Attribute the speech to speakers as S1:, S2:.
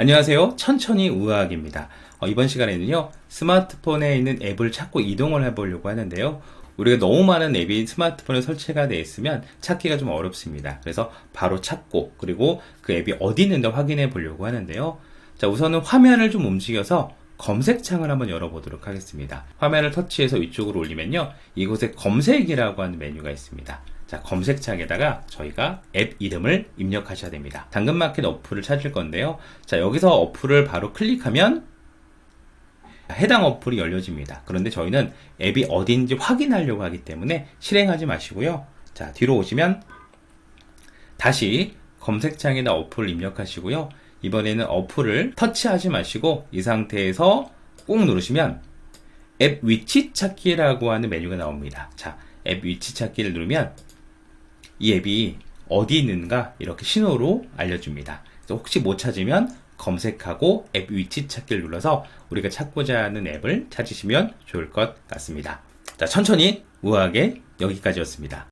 S1: 안녕하세요. 천천히 우아학입니다. 어, 이번 시간에는요, 스마트폰에 있는 앱을 찾고 이동을 해보려고 하는데요. 우리가 너무 많은 앱이 스마트폰에 설치가 되어 있으면 찾기가 좀 어렵습니다. 그래서 바로 찾고, 그리고 그 앱이 어디 있는지 확인해 보려고 하는데요. 자, 우선은 화면을 좀 움직여서 검색창을 한번 열어보도록 하겠습니다. 화면을 터치해서 위쪽으로 올리면요. 이곳에 검색이라고 하는 메뉴가 있습니다. 자, 검색창에다가 저희가 앱 이름을 입력하셔야 됩니다. 당근마켓 어플을 찾을 건데요. 자, 여기서 어플을 바로 클릭하면 해당 어플이 열려집니다. 그런데 저희는 앱이 어디인지 확인하려고 하기 때문에 실행하지 마시고요. 자, 뒤로 오시면 다시 검색창에다 어플을 입력하시고요. 이번에는 어플을 터치하지 마시고 이 상태에서 꾹 누르시면 앱 위치 찾기라고 하는 메뉴가 나옵니다. 자, 앱 위치 찾기를 누르면 이 앱이 어디 있는가 이렇게 신호로 알려줍니다. 혹시 못 찾으면 검색하고 앱 위치 찾기를 눌러서 우리가 찾고자 하는 앱을 찾으시면 좋을 것 같습니다. 자, 천천히 우아하게 여기까지였습니다.